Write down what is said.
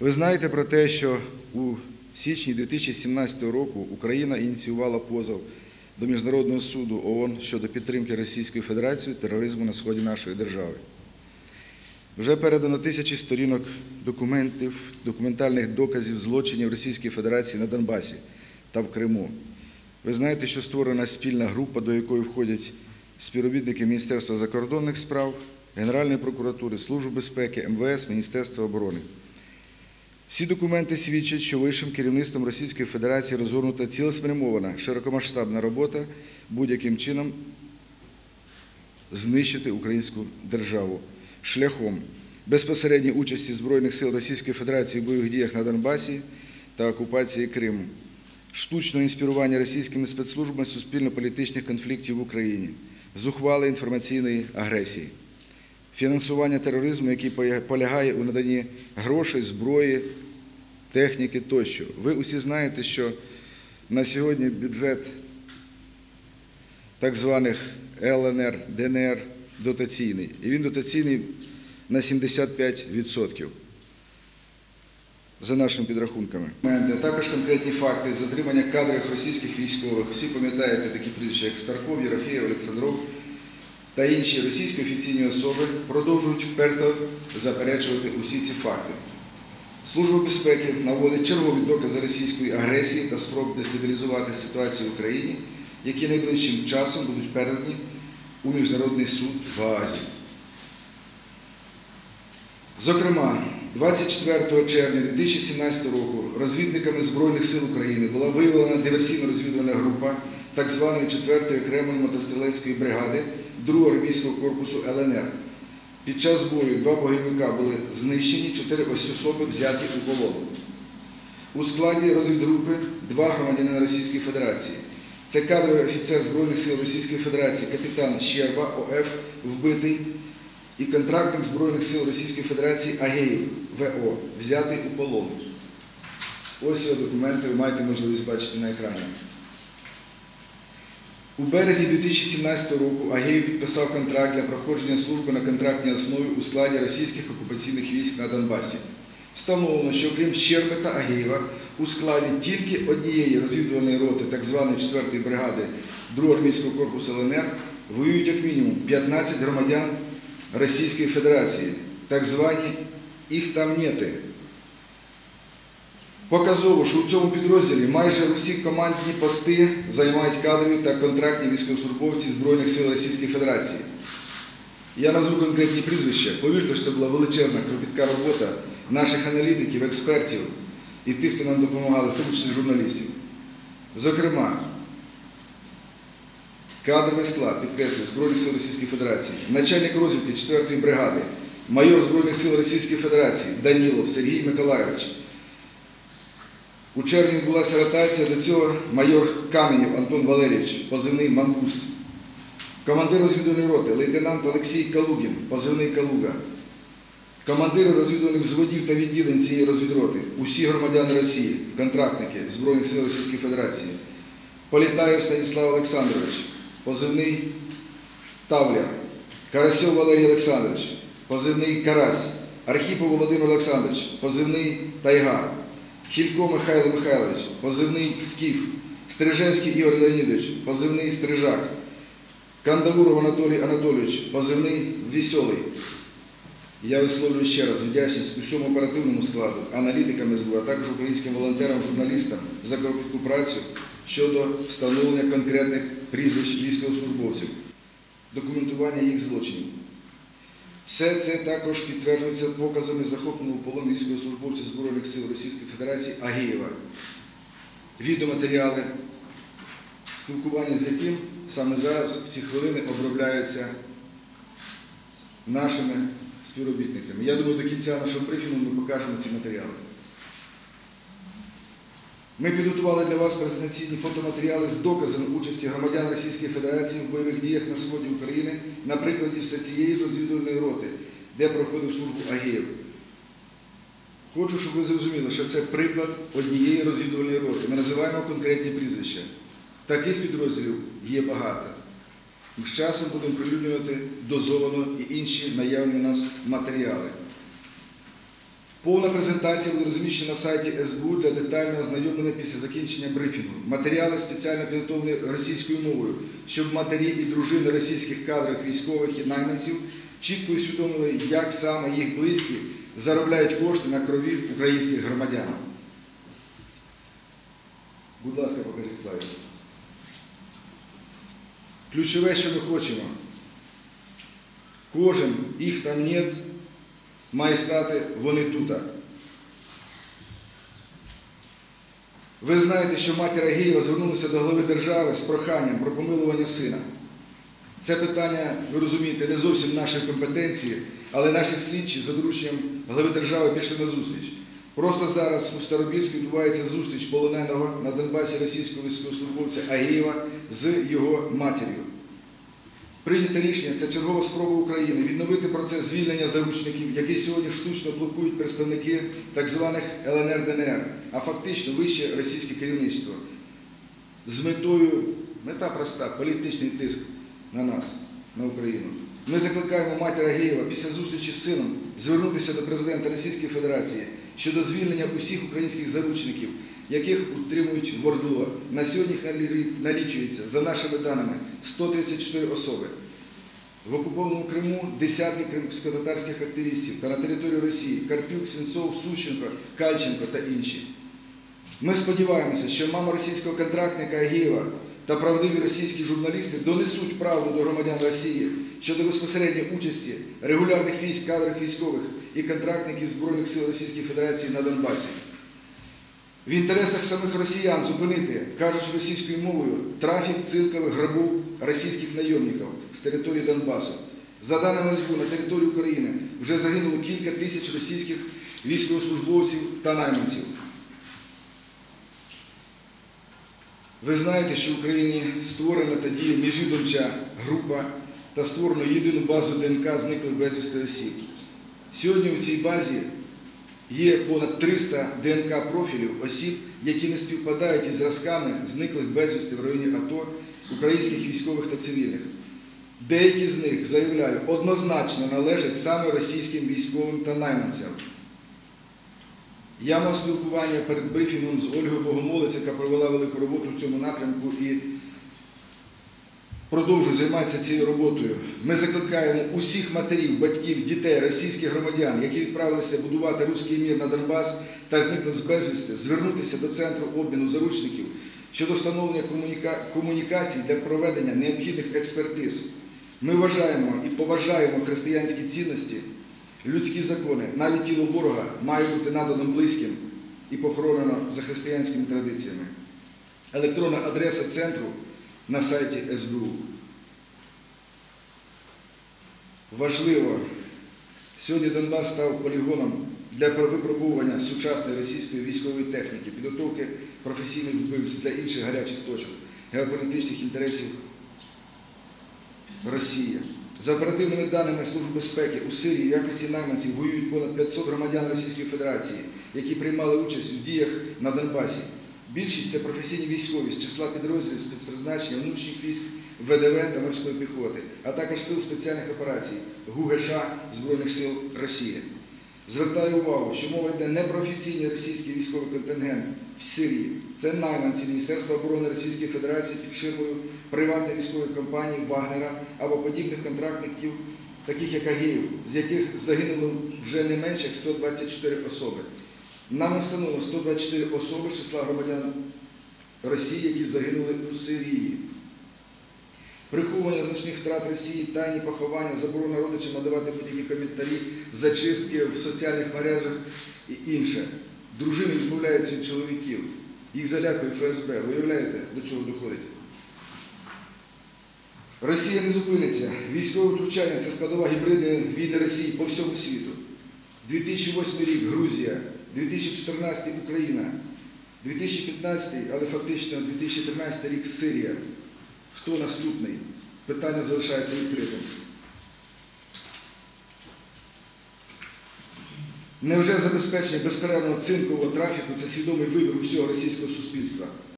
Ви знаєте про те, що у січні 2017 року Україна ініціювала позов до Міжнародного суду ООН щодо підтримки Російської Федерації тероризму на сході нашої держави. Вже передано тисячі сторінок документів, документальних доказів злочинів Російської Федерації на Донбасі та в Криму. Ви знаєте, що створена спільна група, до якої входять співробітники Міністерства закордонних справ, Генеральної прокуратури, Служби безпеки, МВС, Міністерства оборони. Всі документи свідчать, що вищим керівництвом Російської Федерації розгорнута цілеспрямована широкомасштабна робота будь-яким чином знищити українську державу шляхом безпосередньої участі Збройних сил Російської Федерації в бойових діях на Донбасі та окупації Криму, штучного інспірування російськими спецслужбами суспільно-політичних конфліктів в Україні, зухвали інформаційної агресії, фінансування тероризму, який полягає у наданні грошей, зброї, техніки тощо. Ви усі знаєте, що на сьогодні бюджет так званих ЛНР, ДНР дотаційний. І він дотаційний на 75% за нашими підрахунками. Також конкретні факти затримання кадрів російських військових. Всі пам'ятаєте такі прізвища, як Старков, Єрофєєв, Олександров та інші російські офіційні особи продовжують вперто заперечувати усі ці факти. Служба безпеки наводить чергові докази російської агресії та спроб дестабілізувати ситуацію в Україні, які найближчим часом будуть передані у Міжнародний суд в Гаазі. Зокрема, 24 червня 2017 року розвідниками Збройних сил України була виявлена диверсійно-розвідувальна група так званої 4-ї окремої мотострілецької бригади 2-го армійського корпусу ЛНР. Під час бою два бойовика були знищені, чотири особи взяті у полон. У складі розвідгрупи два громадянина Російської Федерації. Це кадровий офіцер Збройних сил Російської Федерації, капітан Щерба ОФ, вбитий, і контрактник Збройних сил Російської Федерації Агеїв ВО, взятий у полон. Ось його документи, ви маєте можливість бачити на екрані. У березні 2017 року Агеєв підписав контракт для проходження служби на контрактній основі у складі російських окупаційних військ на Донбасі. Встановлено, що крім Щерби та Агеєва, у складі тільки однієї розвідувальної роти так званої 4-ї бригади 2-го армійського корпусу ЛНР воюють як мінімум 15 громадян Російської Федерації, так звані їх там нети. Показово, що у цьому підрозділі майже усі командні пости займають кадрові та контрактні військовослужбовці Збройних сил Російської Федерації. Я назву конкретні прізвища. Повірте, що це була величезна кропітка робота наших аналітиків, експертів і тих, хто нам допомагали, в тому числі журналістів. Зокрема, кадровий склад, підкреслюю, Збройних сил Російської Федерації, начальник розвідки 4-ї бригади, майор Збройних сил Російської Федерації Данілов Сергій Миколайович. У червні відбулася ротація до цього майор Каменєв Антон Валерійович, позивний Мангуст. Командир розвідувальної роти лейтенант Олексій Калугін, позивний Калуга. Командири розвідувальних взводів та відділень цієї розвідроти, усі громадяни Росії, контрактники Збройних сил Російської Федерації. Політаєв Станіслав Олександрович, позивний Тавля, Карасьов Валерій Олександрович, позивний Карась, Архіпов Володимир Олександрович, позивний Тайга. Хілько Михайло Михайлович, позивний Скіф, Стрижевський Ігор Леонідович, позивний Стрижак, Кандавуров Анатолій Анатолійович, позивний Веселий. Я висловлюю ще раз вдячність усьому оперативному складу, аналітикам СБУ, а також українським волонтерам, журналістам за кропітку працю щодо встановлення конкретних прізвищ військовослужбовців, документування їх злочинів. Все це також підтверджується показами захопленого полон військовослужбовця Збройних сил Російської Федерації Агієва. Відеоматеріали, спілкування з яким саме зараз в ці хвилини обробляються нашими співробітниками. Я думаю, до кінця нашого брифінгу ми покажемо ці матеріали. Ми підготували для вас презентаційні фотоматеріали з доказами участі громадян Російської Федерації в бойових діях на сході України на прикладі все цієї ж розвідувальної роти, де проходив службу Агієв. Хочу, щоб ви зрозуміли, що це приклад однієї розвідувальної роти. Ми називаємо конкретні прізвища. Таких підрозділів є багато. З часом будемо прилюднювати дозовано і інші наявні у нас матеріали. Повна презентація буде розміщена на сайті СБУ для детального ознайомлення після закінчення брифінгу. Матеріали спеціально підготовлені російською мовою, щоб матері і дружини російських кадрів військових і найманців чітко усвідомили, як саме їх близькі заробляють кошти на крові українських громадян. Будь ласка, покажіть слайд. Ключове, що ми хочемо. Кожен, їх там нет, має стати вони тута. Ви знаєте, що матір Агієва звернулася до глави держави з проханням про помилування сина. Це питання, ви розумієте, не зовсім в нашій компетенції, але наші слідчі за дорученням глави держави пішли на зустріч. Просто зараз у Старобільську відбувається зустріч полоненого на Донбасі російського військовослужбовця Агієва з його матір'ю. Прийняте рішення це чергова спроба України відновити процес звільнення заручників, який сьогодні штучно блокують представники так званих ЛНР ДНР, а фактично вище російське керівництво. З метою, мета проста, політичний тиск на нас, на Україну. Ми закликаємо матір Агієва після зустрічі з сином звернутися до президента Російської Федерації щодо звільнення усіх українських заручників, яких утримують в ОРДЛО. На сьогодні налічується, за нашими даними, 134 особи. В окупованому Криму десятки кримськотатарських активістів та на території Росії Карпюк, Сенцов, Сущенко, Кальченко та інші. Ми сподіваємося, що мама російського контрактника Агієва та правдиві російські журналісти донесуть правду до громадян Росії щодо безпосередньої участі регулярних військ, кадрових військових і контрактників Збройних сил Російської Федерації на Донбасі. В інтересах самих росіян зупинити, кажучи російською мовою, трафік циркових грабу російських найомників з території Донбасу. За даними СБУ, на території України вже загинуло кілька тисяч російських військовослужбовців та найманців. Ви знаєте, що в Україні створена тоді міжвідомча група та створено єдину базу ДНК зниклих безвісти осіб. Сьогодні у цій базі є понад 300 ДНК профілів осіб, які не співпадають із зразками зниклих безвісти в районі АТО українських військових та цивільних. Деякі з них, заявляю, однозначно належать саме російським військовим та найманцям. Я мав спілкування перед брифінгом з Ольгою Богомолець, яка провела велику роботу в цьому напрямку і продовжує займатися цією роботою. Ми закликаємо усіх матерів, батьків, дітей, російських громадян, які відправилися будувати руський мір на Донбас та зникли з безвісти, звернутися до центру обміну заручників щодо встановлення комуніка- комунікацій для проведення необхідних експертиз. Ми вважаємо і поважаємо християнські цінності, людські закони, навіть тіло ворога має бути надано близьким і похоронено за християнськими традиціями. Електронна адреса центру на сайті СБУ. Важливо, сьогодні Донбас став полігоном для випробування сучасної російської військової техніки, підготовки професійних вбивців для інших гарячих точок, геополітичних інтересів Росії. За оперативними даними Служби безпеки у Сирії в якості найманців воюють понад 500 громадян Російської Федерації, які приймали участь у діях на Донбасі. Більшість це професійні військові з числа підрозділів спецпризначення внутрішніх військ, ВДВ та морської піхоти, а також сил спеціальних операцій ГУГШ Збройних сил Росії. Звертаю увагу, що мова йде не про офіційний російський військовий контингент в Сирії. Це найманці Міністерства оборони Російської Федерації під ширмою приватної військової компанії Вагнера або подібних контрактників, таких як Агіїв, з яких загинуло вже не менше як 124 особи. Нами встановлено 124 особи з числа громадян Росії, які загинули у Сирії. Приховування значних втрат Росії, тайні поховання, заборона родичам надавати будь-які коментарі, зачистки в соціальних мережах і інше. Дружини відмовляються від чоловіків. Їх залякує ФСБ. Ви уявляєте, до чого доходить? Росія не зупиниться. Військове втручання це складова гібридної війни Росії по всьому світу. 2008 рік Грузія, 2014 Україна, 2015, але фактично 2013 рік Сирія. Хто наступний? Питання залишається відкритим. Невже забезпечення безперервного цинкового трафіку це свідомий вибір усього російського суспільства?